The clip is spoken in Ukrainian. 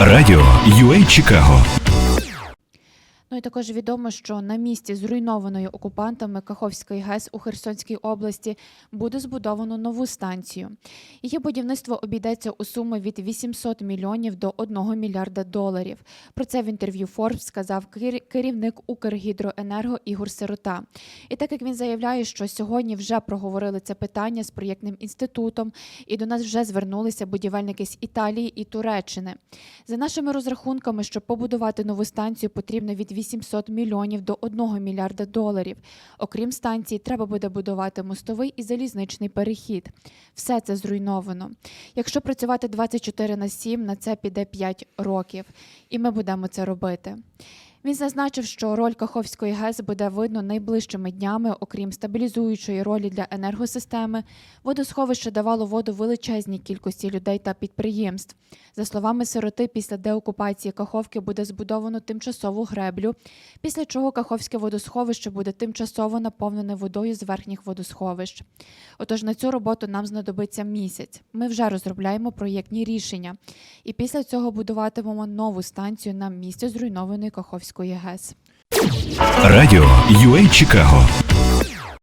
Радіо UA Чикаго Ну і також відомо, що на місці зруйнованої окупантами Каховської ГЕС у Херсонській області буде збудовано нову станцію. Її будівництво обійдеться у сумі від 800 мільйонів до 1 мільярда доларів. Про це в інтерв'ю Forbes сказав керівник Укргідроенерго Ігор Сирота. І так як він заявляє, що сьогодні вже проговорили це питання з проєктним інститутом, і до нас вже звернулися будівельники з Італії і Туреччини. За нашими розрахунками, щоб побудувати нову станцію, потрібно від 800 мільйонів до 1 мільярда доларів. Окрім станції, треба буде будувати мостовий і залізничний перехід. Все це зруйновано. Якщо працювати 24 на 7, на це піде 5 років, і ми будемо це робити. Він зазначив, що роль Каховської ГЕС буде видно найближчими днями, окрім стабілізуючої ролі для енергосистеми. Водосховище давало воду величезній кількості людей та підприємств. За словами сироти, після деокупації Каховки буде збудовано тимчасову греблю, після чого Каховське водосховище буде тимчасово наповнене водою з верхніх водосховищ. Отож на цю роботу нам знадобиться місяць. Ми вже розробляємо проєктні рішення, і після цього будуватимемо нову станцію на місці зруйнованої Каховської ГЕС. Радіо UA Чикаго